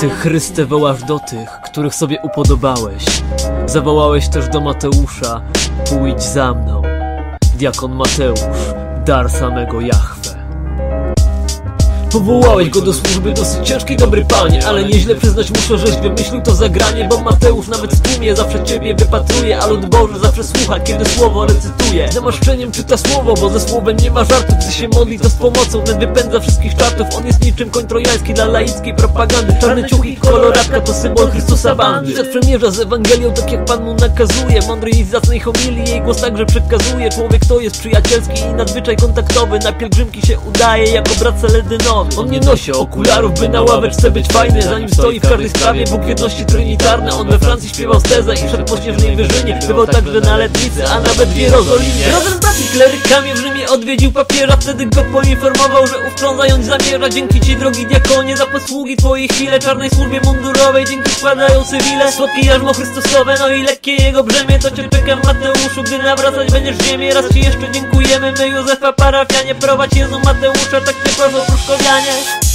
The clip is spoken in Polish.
Ty Chryste wołasz do tych, których sobie upodobałeś. Zawołałeś też do Mateusza, pójdź za mną. Diakon Mateusz, dar samego Jahwe. Powołałeś go do służby, dosyć ciężkiej, dobry panie Ale nieźle przyznać muszę, żeś wymyślił to zagranie Bo Mateusz nawet w tłumie zawsze ciebie wypatruje A lud Boży zawsze słucha, kiedy słowo recytuje. Namaszczeniem czyta słowo, bo ze słowem nie ma żartu Gdy się modli, to z pomocą ten wypędza wszystkich czartów On jest niczym koń trojański dla laickiej propagandy. Czarny ciuch i koloratka to symbol Chrystusa bandy. przemierza z Ewangelią, tak jak Pan mu nakazuje. Mądry i zacnej homilii, jej głos także przekazuje. Człowiek to jest przyjacielski i nadzwyczaj kontaktowy. Na pielgrzymki się udaje jako brat Seledynowy On nie nosi okularów, by na ławeczce być fajny Zanim stoi w każdej sprawie Bóg jedności trinitarne On we Francji śpiewał stezę i szedł po śnieżnej wyżynie. Bywał także na letnicy, a nawet w Jerozolimie. Razem z braci klerykami w Rzymie odwiedził papieża Wtedy go poinformował, że ówczą zająć zamierza Dzięki ci drogi diakonie za posługi twojej chwile. Czarnej służbie mundurowej dzięki składają cywile. Słodkie jarzmo Chrystusowe, no i lekkie jego brzemię. To cię czeka Mateuszu, gdy nawracać będziesz ziemię. Raz ci jeszcze dziękujemy, my Józefa parafianie. Prowadź Jezu Mateusza, tak cię proszę pruszkowianie done it.